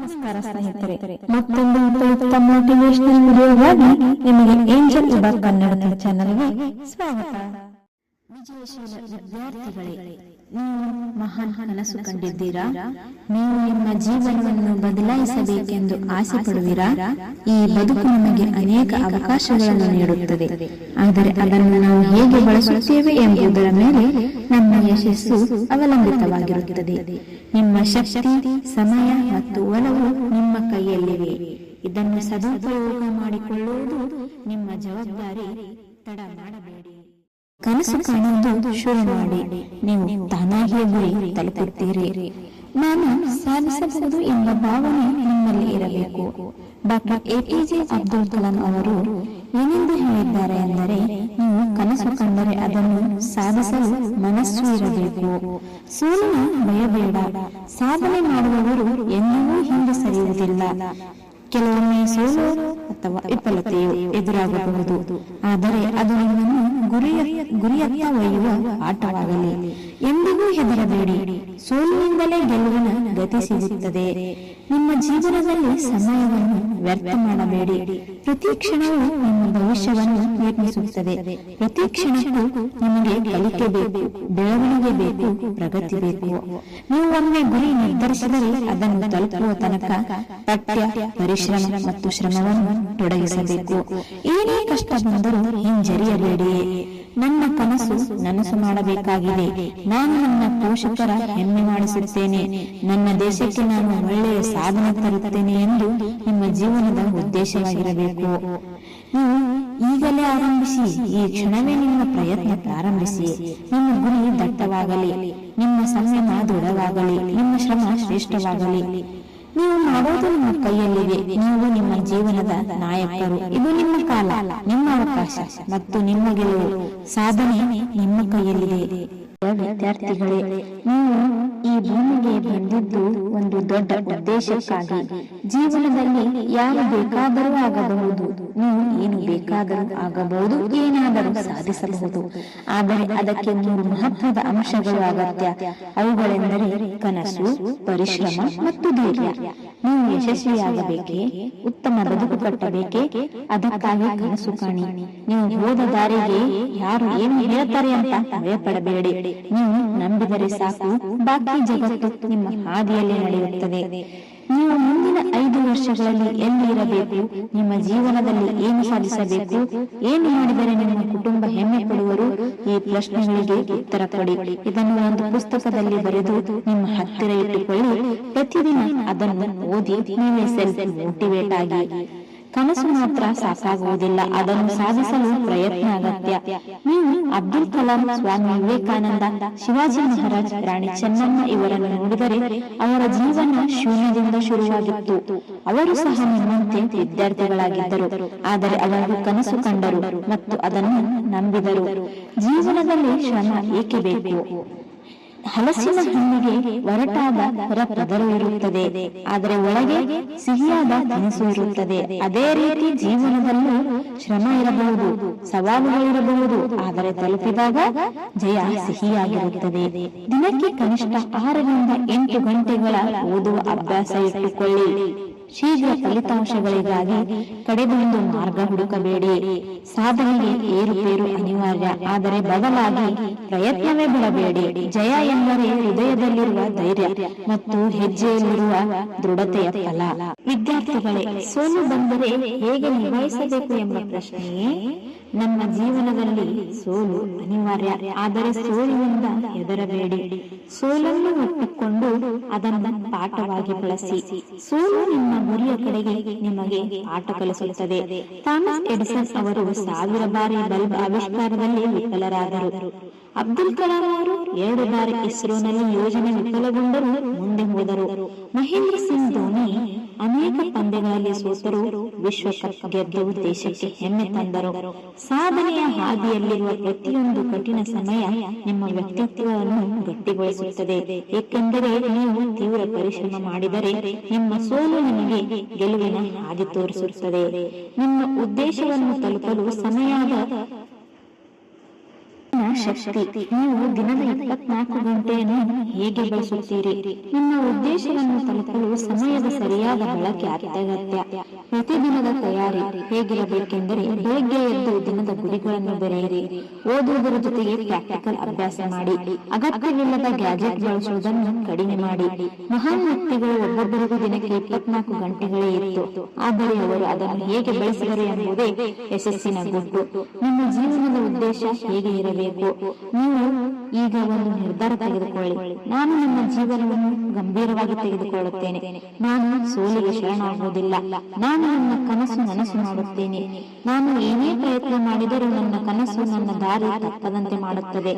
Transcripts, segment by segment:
ನಮಸ್ಕಾರ ಸ್ನೇಹಿತರೆ. ಮತ್ತೊಂದು ಉಪಯುಕ್ತ ಮೋಟಿವೇಶನಲ್ ವಿಡಿಯೋಗಾಗಿ ನಿಮಗೆ ಏಂಜಲ್ ವಿಭಾಗ ಕನ್ನಡ ಚಾನೆಲ್ಗೆ ಸ್ವಾಗತ. ವಿಜಯಶೀಲ ವಿದ್ಯಾರ್ಥಿಗಳೇ. ನೀವು ಮಹಾನ್ ಕನಸು ಕಂಡಿದ್ದೀರಾ? ನೀವು ನಿಮ್ಮ ಜೀವನವನ್ನು ಬದಲಾಯಿಸಬೇಕೆಂದು ಆಸೆ ಪಡುವಿರಾ ಈ ಬದುಕು ನಮಗೆ ಅನೇಕ ಅವಕಾಶಗಳನ್ನು ನೀಡುತ್ತದೆ. ಆದರೆ ಅದನ್ನು ನಾವು ಹೇಗೆ ಬಳಸುತ್ತೇವೆ ಎಂಬುದರ ಮೇಲೆ ನಮ್ಮ ಯಶಸ್ಸು ಅವಲಂಬಿತವಾಗಿರುತ್ತದೆ. ನಿಮ್ಮ ಶಕ್ತಿ, ಸಮಯ ಮತ್ತು ಒಲವು ನಿಮ್ಮ ಕೈಯಲ್ಲಿವೆ. ಇದನ್ನು ಸದುಪಯೋಗ ಮಾಡಿಕೊಳ್ಳುವುದು ನಿಮ್ಮ ಜವಾಬ್ದಾರಿ. ತಡ ಮಾಡಬೇಡಿ. ಕನಸು ಕಾಣುವುದು ಶುರು ಮಾಡಿ. ನೀವು ತಾನಾಗಿಯೇ ಗುರಿ ತಲುಪುತ್ತೀರಿ. ನಾನು ಸಾಧಿಸಬಹುದು ಎಂಬ ಭಾವನೆ ನಿಮ್ಮಲ್ಲಿ ಇರಬೇಕು. ಡಾಕ್ಟರ್ ಎಪಿಜೆ ಅಬ್ದುಲ್ ಕಲಾಂ ಅವರು ಏನೆಂದು ಹೇಳಿದ್ದಾರೆ ಎಂದರೆ ನೀವು ಕನಸು ಕಂಡರೆ ಅದನ್ನು ಸಾಧಿಸಲು ಮನಸ್ಸು ಇರಬೇಕು. ಸೋಲಿನ ಭಯಬೇಡ ಸಾಧನೆ ಮಾಡುವವರು ಎಲ್ಲವೂ ಹಿಂದೆ ಸರಿಯುವುದಿಲ್ಲ. ಕೆಲವೊಮ್ಮೆ ಸೋಲು ಅಥವಾ ವಿಫಲತೆಯು ಎದುರಾಗಬಹುದು. ಆದರೆ ಅದು ನಿಮ್ಮನ್ನು ಗುರಿಯ ಗುರಿಯತ್ತ ಒಯ್ಯುವ ಆಟವಾಗಲಿ. ಎಂದಿಗೂ ಹೆದರಬೇಡಿ. ಸೋಲಿನಿಂದಲೇ ಗೆಲುವಿನ ಗತಿ ಸಿಗುತ್ತದೆ. ನಿಮ್ಮ ಜೀವನದಲ್ಲಿ ಸಮಯವನ್ನು ವ್ಯರ್ಥ ಮಾಡಬೇಡಿ. ಪ್ರತಿ ಕ್ಷಣವೂ ನಿಮ್ಮ ಭವಿಷ್ಯವನ್ನು ನಿರ್ಮಿಸುತ್ತದೆ. ಪ್ರತಿ ಕ್ಷಣಕ್ಕೂ ನಿಮಗೆ ಕಲಿಕೆ ಬೇಕು, ಬೆಳವಣಿಗೆ ಬೇಕು, ಪ್ರಗತಿ ಬೇಕು. ನೀವು ಒಮ್ಮೆ ಗುರಿ ನಿರ್ಧರಿಸಿದರೆ ಅದನ್ನು ತಲುಪುವ ತನಕ ಪಠ್ಯ, ಪರಿಶ್ರಮ ಮತ್ತು ಶ್ರಮವನ್ನು ತೊಡಗಿಸಬೇಕು. ಏನೇ ಕಷ್ಟ ಬಂದರೂ ಹಿಂಜರಿಯಬೇಡಿ ನನ್ನ ಕನಸು ನನಸು ಮಾಡಬೇಕಾಗಿದೆ. ನಾನು ನನ್ನ ಪೋಷಕರ ಹೆಮ್ಮೆ ಮಾಡಿಸುತ್ತೇನೆ. ನನ್ನ ದೇಶಕ್ಕೆ ನಾನು ಒಳ್ಳೆಯ ಸಾಧನೆ ತರುತ್ತೇನೆ ಎಂದು ನಿಮ್ಮ ಜೀವನದ ಉದ್ದೇಶವಾಗಿರಬೇಕು. ನೀವು ಈಗಲೇ ಆರಂಭಿಸಿ, ಈ ಕ್ಷಣವೇ ನಿಮ್ಮ ಪ್ರಯತ್ನ ಪ್ರಾರಂಭಿಸಿ. ನಿಮ್ಮ ಗುರಿ ದಟ್ಟವಾಗಲಿ, ನಿಮ್ಮ ಸಂಯಮ ದೃಢವಾಗಲಿ, ನಿಮ್ಮ ಶ್ರಮ ಶ್ರೇಷ್ಠವಾಗಲಿ. ನೀವು ಮಾಡೋದು ನಿಮ್ಮ ಕೈಯಲ್ಲಿದೆ ನೀವು ನಿಮ್ಮ ಜೀವನದ ನಾಯಕರು. ಇದು ನಿಮ್ಮ ಕಾಲ, ನಿಮ್ಮ ಅವಕಾಶ ಮತ್ತು ನಿಮ್ಮ ಗೆಲುವು ಸಾಧನೆ ನಿಮ್ಮ ಕೈಯಲ್ಲಿದೆ. ವಿದ್ಯಾರ್ಥಿಗಳೇ, ನೀವು ಈ ಭೂಮಿಗೆ ಬಂದಿದ್ದು ಒಂದು ದೊಡ್ಡ ಉದ್ದೇಶಕ್ಕಾಗಿ. ಜೀವನದಲ್ಲಿ ಯಾರು ಬೇಕಾದರೂ ಆಗಬಹುದು. ನೀವು ಏನು ಬೇಕಾದರೂ ಆಗಬಹುದು, ಏನಾದರೂ ಸಾಧಿಸಬಹುದು. ಆದರೆ ಅದಕ್ಕೆ ಮೂರು ಮಹತ್ವದ ಅಂಶಗಳು ಅಗತ್ಯ. ಅವುಗಳೆಂದರೆ ಕನಸು, ಪರಿಶ್ರಮ ಮತ್ತು ಧೈರ್ಯ. ನೀವು ಯಶಸ್ವಿಯಾಗಬೇಕೆ, ಉತ್ತಮ ಬದುಕು ಕಟ್ಟಬೇಕೆ, ಅದಕ್ಕಾಗಿ ಕನಸು ಕಾಣಿ. ನೀವು ಹೋದ ದಾರಿಗೆ ಯಾರು ಏನು ಹೇಳ್ತಾರೆ ಅಂತ ಭಯಪಡಬೇಡಿ. ನೀವು ನಂಬಿದರೆ ಸಾಕು, ಬಾಕಿ ಜಗತ್ತು ನಿಮ್ಮ ಹಾದಿಯಲ್ಲಿ ನಡೆಯುತ್ತದೆ. ನೀವು ಮುಂದಿನ ಐದು ವರ್ಷಗಳಲ್ಲಿ ಎಲ್ಲಿ ಇರಬೇಕು, ನಿಮ್ಮ ಜೀವನದಲ್ಲಿ ಏನು ಸಾಧಿಸಬೇಕು, ಏನು ಮಾಡಿದರೆ ನಿಮ್ಮ ಕುಟುಂಬ ಹೆಮ್ಮೆ ಪಡುವರು, ಈ ಪ್ರಶ್ನೆಗಳಿಗೆ ಉತ್ತರ ಕೊಡಿ. ಇದನ್ನು ಒಂದು ಪುಸ್ತಕದಲ್ಲಿ ಬರೆದು ನಿಮ್ಮ ಹತ್ತಿರ ಇಟ್ಟುಕೊಳ್ಳಿ. ಪ್ರತಿದಿನ ಅದನ್ನು ಓದಿ ನೀವೇ ಸೆಲ್ಫ್ ಮೋಟಿವೇಟ್ ಆಗಿ. ಕನಸು ಮಾತ್ರ ಸಾಕಾಗುವುದಿಲ್ಲ. ಅದನ್ನು ಸಾಧಿಸಲು ಪ್ರಯತ್ನ ಅಗತ್ಯ. ನೀವು ಅಬ್ದುಲ್ ಕಲಾಂ ಸ್ವಾಮಿ ವಿವೇಕಾನಂದ ಶಿವಾಜಿ ಮಹಾರಾಜ್ ರಾಣಿ ಚೆನ್ನಮ್ಮ ಇವರನ್ನು ನೋಡಿದರೆ ಅವರ ಜೀವನ ಶೂನ್ಯದಿಂದ ಶುರುವಾಗಿತ್ತು. ಅವರು ಸಹ ನಿಮ್ಮಂತೆ ವಿದ್ಯಾರ್ಥಿಗಳಾಗಿದ್ದರು. ಆದರೆ ಅವರು ಕನಸು ಕಂಡರು ಮತ್ತು ಅದನ್ನು ನಂಬಿದರು. ಜೀವನದಲ್ಲಿ ಶ್ರಮ ಏಕೆ ಬೇಕು? ಹಲಸಿನ ಹಣ್ಣಿಗೆ ಒರಟಾದ ಹೊರ ಪದರು ಇರುತ್ತದೆ. ಆದರೆ ಒಳಗೆ ಸಿಹಿಯಾದ ತಿನಿಸು ಇರುತ್ತದೆ. ಅದೇ ರೀತಿ ಜೀವನದಲ್ಲೂ ಶ್ರಮ ಇರಬಹುದು ಸವಾಲುಗಳಿರಬಹುದು ಆದರೆ ತಲುಪಿದಾಗ ಜಯ ಸಿಹಿಯಾಗಿರುತ್ತದೆ. ದಿನಕ್ಕೆ ಕನಿಷ್ಠ ಆರರಿಂದ ಎಂಟು ಗಂಟೆಗಳ ಓದುವ ಅಭ್ಯಾಸ ಇಟ್ಟುಕೊಳ್ಳಿ. ಶೀಘ್ರ ಫಲಿತಾಂಶಗಳಿಗಾಗಿ ಕಡೆಗೊಂದು ಮಾರ್ಗ ಹುಡುಕಬೇಡಿ. ಸಾಧನೆಗೆ ಏರುಪೇರು ಅನಿವಾರ್ಯ. ಆದರೆ ಬದಲಾಗಿ ಪ್ರಯತ್ನವೇ ಬಿಡಬೇಡಿ. ಜಯ ಎಂದರೆ ಹೃದಯದಲ್ಲಿರುವ ಧೈರ್ಯ ಮತ್ತು ಹೆಜ್ಜೆಯಲ್ಲಿರುವ ದೃಢತೆಯ ಫಲ. ವಿದ್ಯಾರ್ಥಿಗಳೇ, ಸೋಲು ಬಂದರೆ ಹೇಗೆ ನಿಭಾಯಿಸಬೇಕು ಎಂಬ ಪ್ರಶ್ನೆಯೇ, ನಮ್ಮ ಜೀವನದಲ್ಲಿ ಸೋಲು ಅನಿವಾರ್ಯ. ಆದರೆ ಸೋಲಿನಿಂದ ಹೆದರಬೇಡಿ. ಸೋಲನ್ನು ಒಪ್ಪಿಕೊಂಡು ಅದನ್ನು ಪಾಠವಾಗಿ ಬಳಸಿ. ಸೋಲು ನಿಮ್ಮ ಗುರಿಯ ಕಡೆಗೆ ನಿಮಗೆ ಆಟ ಕಲಿಸುತ್ತದೆ. ಥಾಮಸ್ ಎಡಿಸನ್ ಅವರು ಸಾವಿರ ಬಾರಿ ಬಲ್ಬ್ ಆವಿಷ್ಕಾರದಲ್ಲಿ ವಿಫಲರಾದರು. ಅಬ್ದುಲ್ ಕಲಾಂ ಅವರು ಎರಡು ಬಾರಿ ಇಸ್ರೋನಲ್ಲಿ ಯೋಜನೆ ವಿಫಲಗೊಂಡರೂ, ಮುಂದೆ ಹೋದರು. ಮಹೇಂದ್ರ ಸಿಂಗ್ ಧೋನಿ ಅನೇಕ ಪಂದ್ಯಗಳಲ್ಲಿ ಸೋತರು ವಿಶ್ವಕಪ್ ಗೆದ್ದು ದೇಶಕ್ಕೆ ಹೆಮ್ಮೆ ತಂದರು ಸಾಧನೆಯ ಹಾದಿಯಲ್ಲಿರುವ ಪ್ರತಿಯೊಂದು ಕಠಿಣ ಸಮಯ ನಿಮ್ಮ ವ್ಯಕ್ತಿತ್ವವನ್ನು ಗಟ್ಟಿಗೊಳಿಸುತ್ತದೆ. ಏಕೆಂದರೆ ನೀವು ತೀವ್ರ ಪರಿಶ್ರಮ ಮಾಡಿದರೆ ನಿಮ್ಮ ಸೋಲು ನಿಮಗೆ ಗೆಲುವಿನ ಹಾದಿ ತೋರಿಸುತ್ತದೆ. ನಿಮ್ಮ ಉದ್ದೇಶವನ್ನು ತಲುಪಲು ಸಮಯದ ಶಕ್ತಿ. ನೀವು ದಿನದ ಇಪ್ಪತ್ನಾಲ್ಕು ಗಂಟೆಯನ್ನು ಹೇಗೆ ಬಳಸುತ್ತೀರಿ ನಿಮ್ಮ ಉದ್ದೇಶವನ್ನು ತಲುಪಲು ಸಮಯದ ಸರಿಯಾದ ಬಳಕೆ ಅತ್ಯಗತ್ಯ. ಪ್ರತಿದಿನದ ತಯಾರಿ ಹೇಗಿರಬೇಕೆಂದರೆ ಬೆಳಗ್ಗೆ ಎದ್ದು ದಿನದ ಗುರಿಗಳನ್ನು ಬೆರೆಯಿರಿ. ಓದುವುದರ ಜೊತೆಗೆ ಪ್ರಾಕ್ಟಿಕಲ್ ಅಭ್ಯಾಸ ಮಾಡಿ. ಅಗತ್ಯವಿಲ್ಲದ ಗ್ಯಾಜೆಟ್ ಬಳಸುವುದನ್ನು ಕಡಿಮೆ ಮಾಡಿ. ಮಹಾನ್ ವ್ಯಕ್ತಿಗಳು ಒಬ್ಬೊಬ್ಬರಿಗೂ ದಿನಕ್ಕೆ ಇಪ್ಪತ್ನಾಲ್ಕು ಗಂಟೆಗಳೇ ಇತ್ತು. ಆದರೆ ಅವರು ಅದನ್ನು ಹೇಗೆ ಬಳಸಿದರು ಎಂಬುದೇ ಯಶಸ್ಸಿನ ಗುಟ್ಟು ನಿಮ್ಮ ಜೀವನದ ಉದ್ದೇಶ ಹೇಗೆ ಇರಬೇಕು? ನೀವು ಈಗ ಒಂದು ನಿರ್ಧಾರ ತೆಗೆದುಕೊಳ್ಳಿ. ನಾನು ನನ್ನ ಜೀವನವನ್ನು ಗಂಭೀರವಾಗಿ ತೆಗೆದುಕೊಳ್ಳುತ್ತೇನೆ. ನಾನು ಸೋಲಿಗೆ ಶರಣಾಗುವುದಿಲ್ಲ. ನಾನು ನನ್ನ ಕನಸು ನನಸು ಮಾಡುತ್ತೇನೆ ನಾನು ಏನೇ ಪ್ರಯತ್ನ ಮಾಡಿದರೂ ನನ್ನ ಕನಸು ನನ್ನ ದಾರಿ ತಪ್ಪದಂತೆ ಮಾಡುತ್ತದೆ.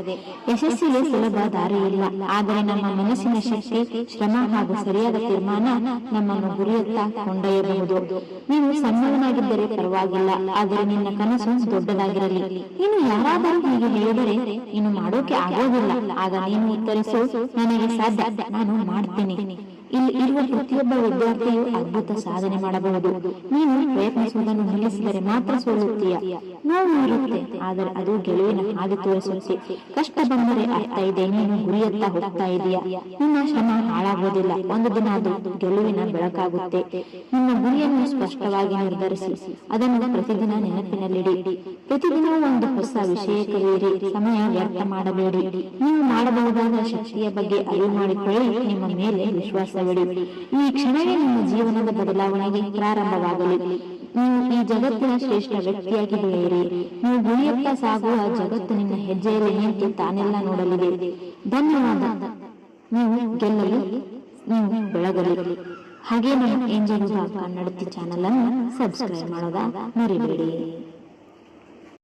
ಯಶಸ್ಸಿಗೆ ಸುಲಭ ದಾರಿ ಇಲ್ಲ ಆದರೆ ನಮ್ಮ ಮನಸ್ಸಿನ ಶಕ್ತಿ, ಶ್ರಮ ಹಾಗೂ ಸರಿಯಾದ ತೀರ್ಮಾನ ನಮ್ಮನ್ನು ಗುರಿಯತ್ತ ಕೊಂಡೊಯ್ಯಬಹುದು. ನೀವು ಸಣ್ಣವನಾಗಿದ್ದರೆ ಪರವಾಗಿಲ್ಲ. ಆದರೆ ನಿನ್ನ ಕನಸು ದೊಡ್ಡದಾಗಿರಲಿ. ನೀನು ಯಾರಾದರೂ ಹೀಗೆ ಹೇಳಿದರೆ ನೀನು ಮಾಡೋಕೆ ಆಗೋದಿಲ್ಲ. ಆಗ ನೀನು ಉತ್ತರಿಸೋ ನನಗೆ ಸಾಧ್ಯ ನಾನು ಮಾಡ್ತೀನಿ. ಇಲ್ಲಿ ಇರುವ ಪ್ರತಿಯೊಬ್ಬ ವಿದ್ಯಾರ್ಥಿಯು ಅದ್ಭುತ ಸಾಧನೆ ಮಾಡಬಹುದು. ನೀನು ಪ್ರಯತ್ನಿಸುವುದನ್ನು ನಿಲ್ಲಿಸಿದರೆ ಮಾತ್ರ ಸೋಲುತ್ತೀಯ. ನೋವು ಇರುತ್ತೆ ಆದರೆ ಅದು ಗೆಲುವಿನ ಹಾಗೆ ತೋರಿಸುತ್ತೆ. ಕಷ್ಟ ಬಂದರೆ ಅರ್ಥ ಇದೆ, ನೀನು ಗುರಿಯತ್ತ ಹೋಗ್ತಾ ಇದೆಯಾ. ನಿನ್ನ ಶ್ರಮ ಹಾಳಾಗುವುದಿಲ್ಲ ಒಂದು ದಿನ ಅದು ಗೆಲುವಿನ ಬೆಳಕಾಗುತ್ತೆ. ನಿಮ್ಮ ಗುರಿಯನ್ನು ಸ್ಪಷ್ಟವಾಗಿ ನಿರ್ಧರಿಸಿ, ಅದನ್ನು ಪ್ರತಿದಿನ ನೆನಪಿನಲ್ಲಿಡಿ. ಪ್ರತಿದಿನ ಒಂದು ಹೊಸ ವಿಷಯ ಕಲಿಯಿರಿ ಸಮಯ ವ್ಯರ್ಥ ಮಾಡಬೇಡಿ. ನೀವು ಮಾಡಬಹುದಾದ ಶಕ್ತಿಯ ಬಗ್ಗೆ ಅರಿವು ಮಾಡಿಕೊಳ್ಳಿ. ನಿಮ್ಮ ಮೇಲೆ ವಿಶ್ವಾಸವಿಡಿ ಈ ಕ್ಷಣವೇ ನಿಮ್ಮ ಜೀವನದ ಬದಲಾವಣೆಗೆ ಪ್ರಾರಂಭವಾಗಲಿ. ನೀವು ಈ ಜಗತ್ತಿನ ಶ್ರೇಷ್ಠ ವ್ಯಕ್ತಿಯಾಗಿ ಬೆಳೆಯಿರಿ ನೀವು ಗುರಿಯತ್ತ ಸಾಗುವ ಜಗತ್ತು ನಿಮ್ಮ ಹೆಜ್ಜೆಯಲ್ಲಿ ನಿಂತು ತಾನೆಲ್ಲ ನೋಡಲಿದೆ. ಧನ್ಯವಾದ. ನೀವು ಗೆಲ್ಲಲು. ನೀವು ಬೆಳಗಲಿ. ಹಾಗೆ ನಮ್ಮ ಏಂಜಲ್ ಕನ್ನಡತಿ ಚಾನೆಲ್ ಅನ್ನು ಸಬ್ಸ್ಕ್ರೈಬ್ ಮಾಡೋದ ಮರಿಬೇಡಿ.